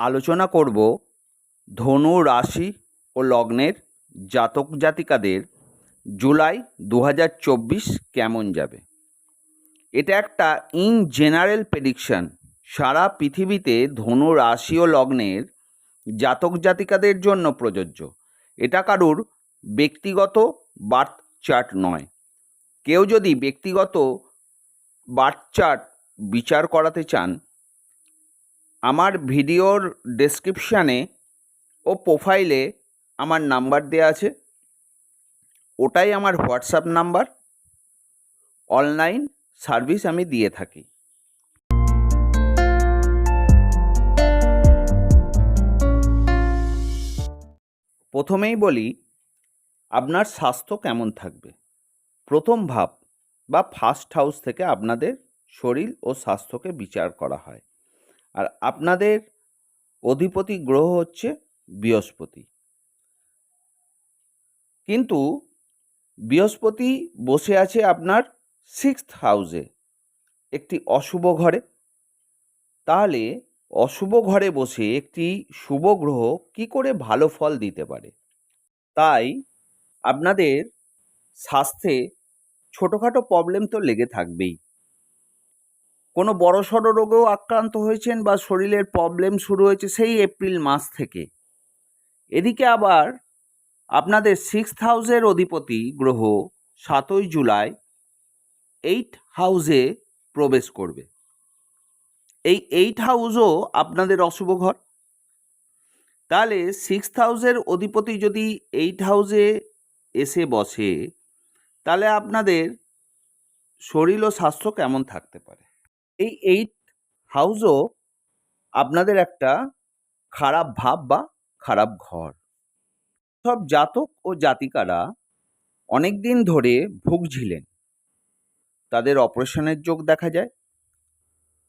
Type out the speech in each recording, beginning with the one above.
আলোচনা করব ধনু রাশি ও লগ্নের জাতক জাতিকাদের জুলাই দু হাজার চব্বিশ কেমন যাবে? এটা একটা ইন জেনারেল প্রেডিকশান সারা পৃথিবীতে ধনু রাশি ও লগ্নের জাতক জাতিকাদের জন্য প্রযোজ্য। এটা কারুর ব্যক্তিগত বার্থ চার্ট নয়। কেউ যদি ব্যক্তিগত বার্থ চার্ট বিচার করাতে চান আমার ভিডিওর ডেসক্রিপশানে ও প্রোফাইলে আমার নাম্বার দেওয়া আছে। ওটাই আমার হোয়াটসঅ্যাপ নাম্বার অনলাইন সার্ভিস আমি দিয়ে থাকি। প্রথমেই বলি, আপনার স্বাস্থ্য কেমন থাকবে? প্রথম ভাব, বা ফার্স্ট হাউস থেকে আপনাদের শরীর ও স্বাস্থ্যকে বিচার করা হয়। আর আপনাদের অধিপতি গ্রহ হচ্ছে বৃহস্পতি। কিন্তু বৃহস্পতি বসে আছে আপনার সিক্সথ হাউসে একটি অশুভ ঘরে। তাহলে অশুভ ঘরে বসে একটি শুভ গ্রহ কি করে ভালো ফল দিতে পারে? তাই আপনাদের স্বাস্থ্যে ছোটোখাটো প্রবলেম তো লেগে থাকবেই। কোনো বড়সড় রোগেও আক্রান্ত হয়েছেন বা শরীরের প্রবলেম শুরু হয়েছে সেই এপ্রিল মাস থেকে। এদিকে আবার আপনাদের সিক্স হাউসের অধিপতি গ্রহ সাতই জুলাই এইট হাউসে প্রবেশ করবে। এই এইট হাউসও আপনাদের অশুভ ঘর। তাহলে সিক্স হাউসের অধিপতি যদি এইট হাউসে এসে বসে, তাহলে আপনাদের শরীর ও স্বাস্থ্য কেমন থাকতে পারে? এই এইট হাউসও আপনাদের একটা খারাপ ভাব বা খারাপ ঘর। সব জাতক ও জাতিকারা অনেক দিন ধরে ভুগছিলেন। তাদের অপারেশনের যোগ দেখা যায়,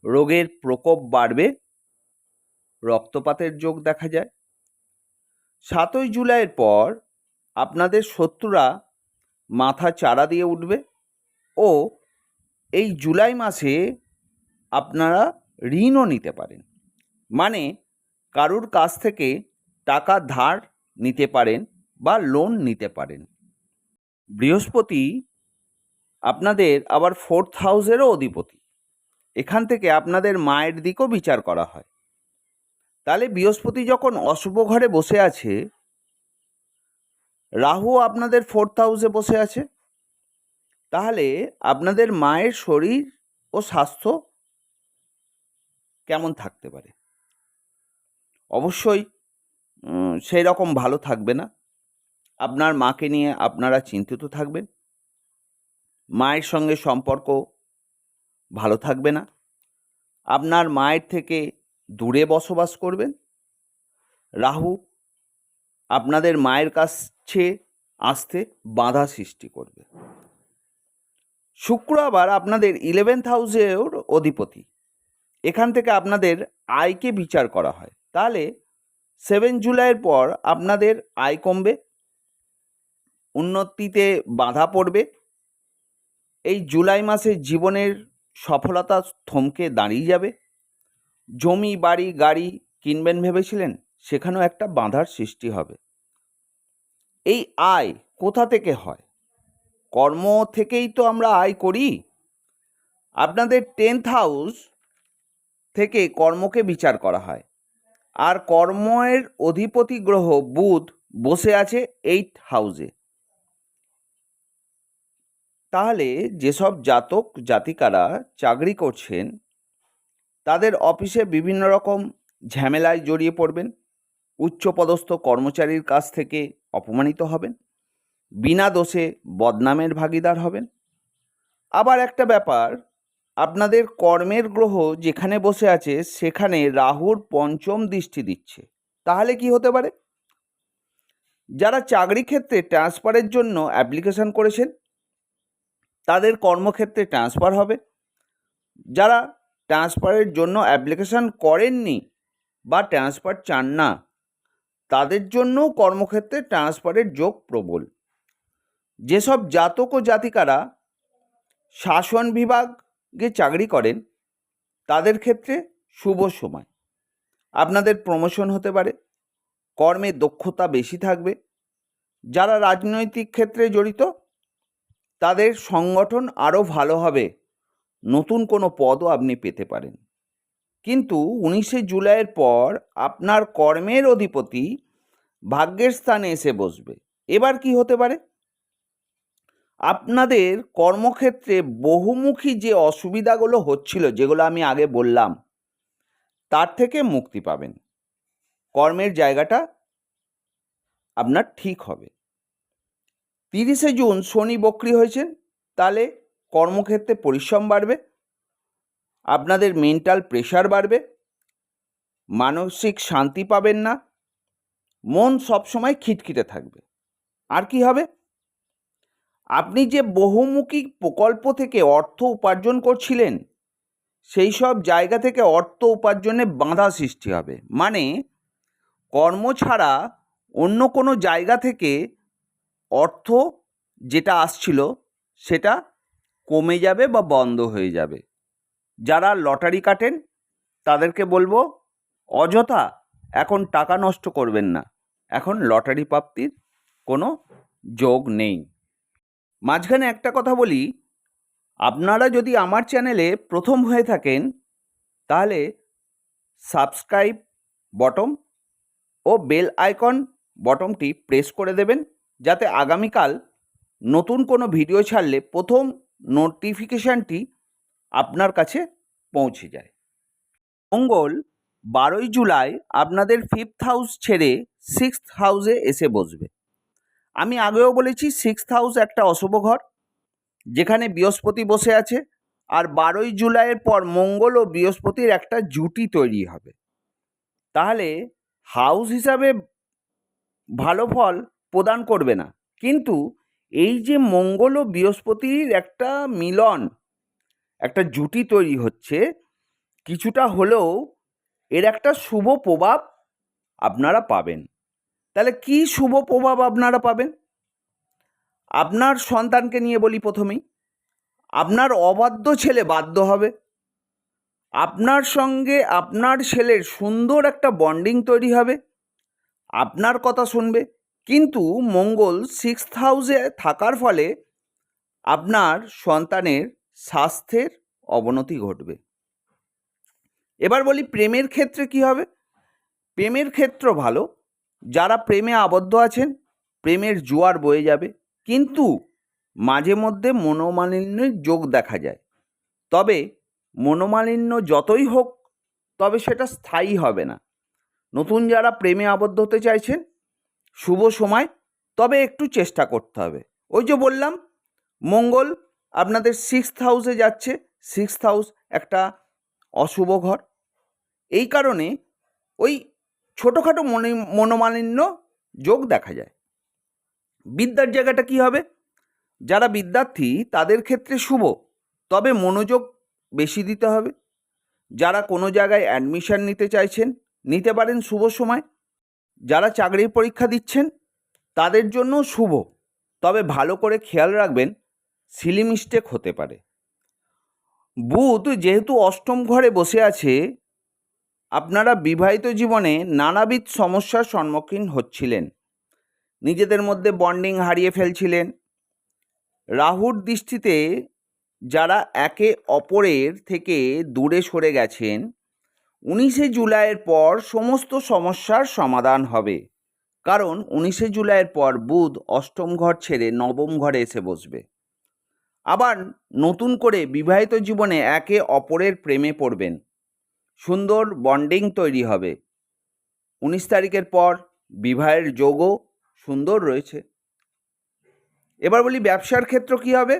রোগের প্রকোপ বাড়বে, রক্তপাতের যোগ দেখা যায়। সাতই জুলাইয়ের পর আপনাদের শত্রুরা মাথা চারা দিয়ে উঠবে ও এই জুলাই মাসে আপনারা ঋণও নিতে পারেন। মানে কারুর কাছ থেকে টাকা ধার নিতে পারেন বা লোন নিতে পারেন। বৃহস্পতি আপনাদের আবার ফোর্থ হাউসেরও অধিপতি। এখান থেকে আপনাদের মায়ের দিকও বিচার করা হয়। তাহলে বৃহস্পতি যখন অশুভ ঘরে বসে আছে, রাহু আপনাদের ফোর্থ হাউসে বসে আছে, তাহলে আপনাদের মায়ের শরীর ও স্বাস্থ্য কেমন থাকতে পারে? অবশ্যই সেই রকম ভালো থাকবে না। আপনার মাকে নিয়ে আপনারা চিন্তিত থাকবেন। মায়ের সঙ্গে সম্পর্ক ভালো থাকবে না। আপনার মায়ের থেকে দূরে বসবাস করবেন। রাহু আপনাদের মায়ের কাছে আসতে বাধা সৃষ্টি করবে। শুক্র আবার আপনাদের ইলেভেন্থ হাউসের অধিপতি এখান থেকে আপনাদের আয়কে বিচার করা হয়। তাহলে সেভেন জুলাইয়ের পর আপনাদের আয় কমবে, উন্নতিতে বাধা পড়বে। এই জুলাই মাসে জীবনের সফলতা থমকে দাঁড়িয়ে যাবে। জমি, বাড়ি, গাড়ি কিনবেন ভেবেছিলেন, সেখানেও একটা বাধার সৃষ্টি হবে। এই আয় কোথা থেকে হয়? কর্ম থেকেই তো আমরা আয় করি। আপনাদের টেন্থ হাউস থেকে কর্মকে বিচার করা হয়। আর কর্মের অধিপতি গ্রহ বুধ বসে আছে এইট হাউসে তাহলে যেসব জাতক জাতিকারা চাকরি করছেন, তাদের অফিসে বিভিন্ন রকম ঝামেলায় জড়িয়ে পড়বেন। উচ্চপদস্থ কর্মচারীর কাছ থেকে অপমানিত হবেন। বিনা দোষে বদনামের ভাগিদার হবেন। আবার একটা ব্যাপার আপনাদের কর্মের গ্রহ যেখানে বসে আছে, সেখানে রাহুর পঞ্চম দৃষ্টি দিচ্ছে। তাহলে কি হতে পারে? যারা চাকরি ক্ষেত্রে ট্রান্সফারের জন্য অ্যাপ্লিকেশন করেছেন, তাদের কর্মক্ষেত্রে ট্রান্সফার হবে। যারা ট্রান্সফারের জন্য অ্যাপ্লিকেশান করেননি বা ট্রান্সফার চান না, তাদের জন্যও কর্মক্ষেত্রে ট্রান্সফারের যোগ প্রবল। যেসব জাতক ও জাতিকারা শাসন বিভাগে চাকরি করেন, তাদের ক্ষেত্রে শুভ সময়। আপনাদের প্রমোশন হতে পারে, কর্মে দক্ষতা বেশি থাকবে, যারা রাজনৈতিক ক্ষেত্রে জড়িত, তাদের সংগঠন আরও ভালো হবে, নতুন কোনো পদও আপনি পেতে পারেন। কিন্তু উনিশে জুলাইয়ের পর আপনার কর্মের অধিপতি ভাগ্যের স্থানে এসে বসবে। এবার কি হতে পারে? আপনাদের কর্মক্ষেত্রে বহুমুখী যে অসুবিধাগুলো হচ্ছিল, যেগুলো আমি আগে বললাম, তার থেকে মুক্তি পাবেন। কর্মের জায়গাটা আপনার ঠিক হবে। তিরিশে জুন শনি বক্রি হয়েছেন, তাহলে কর্মক্ষেত্রে পরিশ্রম বাড়বে, আপনাদের মেন্টাল প্রেশার বাড়বে, মানসিক শান্তি পাবেন না, মন সবসময় খিটখিটে থাকবে। আর কি হবে? আপনি যে বহুমুখী প্রকল্প থেকে অর্থ উপার্জন করছিলেন, সেই সব জায়গা থেকে অর্থ উপার্জনে বাধা সৃষ্টি হবে। মানে কর্ম ছাড়া অন্য কোনো জায়গা থেকে অর্থ যেটা আসছিল, সেটা কমে যাবে বা বন্ধ হয়ে যাবে। যারা লটারি কাটেন, তাদেরকে বলব, অযথা এখন টাকা নষ্ট করবেন না। এখন লটারি প্রাপ্তির কোনো যোগ নেই। মাঝখানে একটা কথা বলি। আপনারা যদি আমার চ্যানেলে প্রথম হয়ে থাকেন, তাহলে সাবস্ক্রাইব বটম ও বেল আইকন বটমটি প্রেস করে দেবেন, যাতে আগামীকাল নতুন কোনো ভিডিও ছাড়লে প্রথম নোটিফিকেশানটি আপনার কাছে পৌঁছে যায়। মঙ্গল বারোই জুলাই আপনাদের ফিফথ হাউস ছেড়ে সিক্সথ হাউসে এসে বসবে। আমি আগেও বলেছি সিক্সথ হাউস একটা অশুভ ঘর, যেখানে বৃহস্পতি বসে আছে, আর বারোই জুলাইয়ের পর মঙ্গল ও বৃহস্পতির একটা জুটি তৈরি হবে। তাহলে হাউস হিসাবে ভালো ফল প্রদান করবে না। কিন্তু এই যে মঙ্গল ও বৃহস্পতির একটা মিলন, একটা জুটি তৈরি হচ্ছে, কিছুটা হলেও এর একটা শুভ প্রভাব আপনারা পাবেন। তাহলে কি শুভ প্রভাব আপনারা পাবেন? আপনার সন্তানকে নিয়ে বলি প্রথমেই। আপনার অবাধ্য ছেলে বাধ্য হবে। আপনার সঙ্গে আপনার ছেলের সুন্দর একটা বন্ডিং তৈরি হবে। আপনার কথা শুনবে। কিন্তু মঙ্গল সিক্স হাউসে থাকার ফলে আপনার সন্তানের স্বাস্থ্যের অবনতি ঘটবে। এবার বলি প্রেমের ক্ষেত্রে কি হবে? প্রেমের ক্ষেত্র ভালো। যারা প্রেমে আবদ্ধ আছেন, প্রেমের জোয়ার বয়ে যাবে। কিন্তু মাঝে মধ্যে মনোমালিন্যের যোগ দেখা যায়। তবে মনোমালিন্য যতই হোক, তবে সেটা স্থায়ী হবে না। নতুন যারা প্রেমে আবদ্ধ হতে চাইছেন, শুভ সময়, তবে একটু চেষ্টা করতে হবে। ওই যে বললাম, মঙ্গল আপনাদের সিক্সথ হাউসে যাচ্ছে। সিক্সথ হাউস একটা অশুভ ঘর। এই কারণে ওই ছোটোখাটো মনে, মনোমালিন্য যোগ দেখা যায়। বিদ্যার জায়গাটা কি হবে? যারা বিদ্যার্থী, তাদের ক্ষেত্রে শুভ, তবে মনোযোগ বেশি দিতে হবে। যারা কোনো জায়গায় অ্যাডমিশন নিতে চাইছেন, নিতে পারেন শুভ সময়। যারা চাকরির পরীক্ষা দিচ্ছেন, তাদের জন্য শুভ, তবে ভালো করে খেয়াল রাখবেন সিলি মিস্টেক হতে পারে। বুধ যেহেতু অষ্টম ঘরে বসে আছে আপনারা বিবাহিত জীবনে নানাবিধ সমস্যার সম্মুখীন হচ্ছিলেন। নিজেদের মধ্যে বন্ডিং হারিয়ে ফেলছিলেন। রাহুর দৃষ্টিতে যারা একে অপরের থেকে দূরে সরে গেছেন, উনিশে জুলাইয়ের পর সমস্ত সমস্যার সমাধান হবে। কারণ উনিশে জুলাইয়ের পর বুধ অষ্টম ঘর ছেড়ে নবম ঘরে এসে বসবে। আবার নতুন করে বিবাহিত জীবনে একে অপরের প্রেমে পড়বেন। সুন্দর বন্ডিং তৈরি হবে। উনিশ তারিখের পর বিবাহের যোগও সুন্দর রয়েছে। এবার বলি ব্যবসার ক্ষেত্র কী হবে?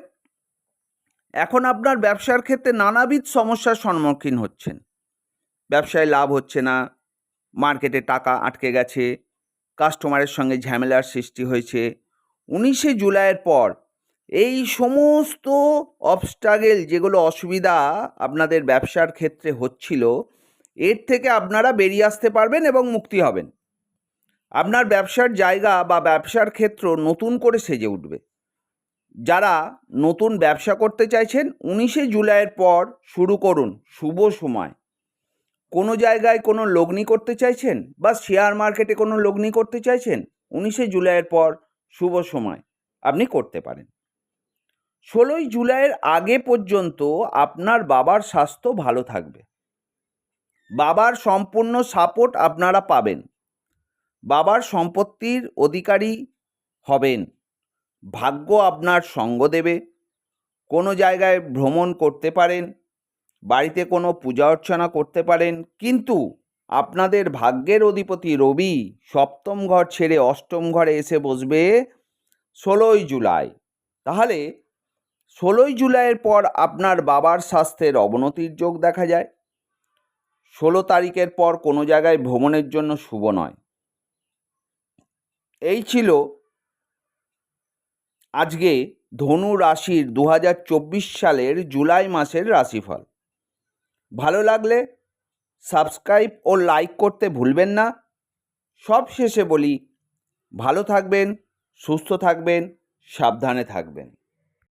এখন আপনার ব্যবসার ক্ষেত্রে নানাবিধ সমস্যার সম্মুখীন হচ্ছেন। ব্যবসায় লাভ হচ্ছে না, মার্কেটে টাকা আটকে গেছে কাস্টমারের সঙ্গে ঝামেলার সৃষ্টি হয়েছে। উনিশে জুলাইয়ের পর এই সমস্ত অবস্ট্রাগেল যেগুলো অসুবিধা আপনাদের ব্যবসার ক্ষেত্রে হচ্ছিল, এর থেকে আপনারা বেরিয়ে আসতে পারবেন এবং মুক্তি হবেন। আপনার ব্যবসার জায়গা বা ব্যবসার ক্ষেত্র নতুন করে সেজে উঠবে। যারা নতুন ব্যবসা করতে চাইছেন, উনিশে জুলাইয়ের পর শুরু করুন, শুভ সময়। কোনো জায়গায় কোনো লগ্নি করতে চাইছেন বা শেয়ার মার্কেটে কোনো লগ্নি করতে চাইছেন, উনিশে জুলাইয়ের পর শুভ সময় আপনি করতে পারেন। ষোলোই জুলাইয়ের আগে পর্যন্ত আপনার বাবার স্বাস্থ্য ভালো থাকবে। বাবার সম্পূর্ণ সাপোর্ট আপনারা পাবেন। বাবার সম্পত্তির অধিকারী হবেন। ভাগ্য আপনার সঙ্গ দেবে। কোনো জায়গায় ভ্রমণ করতে পারেন। বাড়িতে কোনো পূজা অর্চনা করতে পারেন। কিন্তু আপনাদের ভাগ্যের অধিপতি রবি সপ্তম ঘর ছেড়ে অষ্টম ঘরে এসে বসবে ষোলোই জুলাই। তাহলে ষোলোই জুলাইয়ের পর আপনার বাবার স্বাস্থ্যের অবনতির যোগ দেখা যায়। ষোলো তারিখের পর কোনো জায়গায় ভ্রমণের জন্য শুভ নয়। এই ছিল আজকে ধনু রাশির দু হাজার চব্বিশ সালের জুলাই মাসের রাশিফল। ভালো লাগলে সাবস্ক্রাইব ও লাইক করতে ভুলবেন না। সব শেষে বলি, ভালো থাকবেন, সুস্থ থাকবেন, সাবধানে থাকবেন।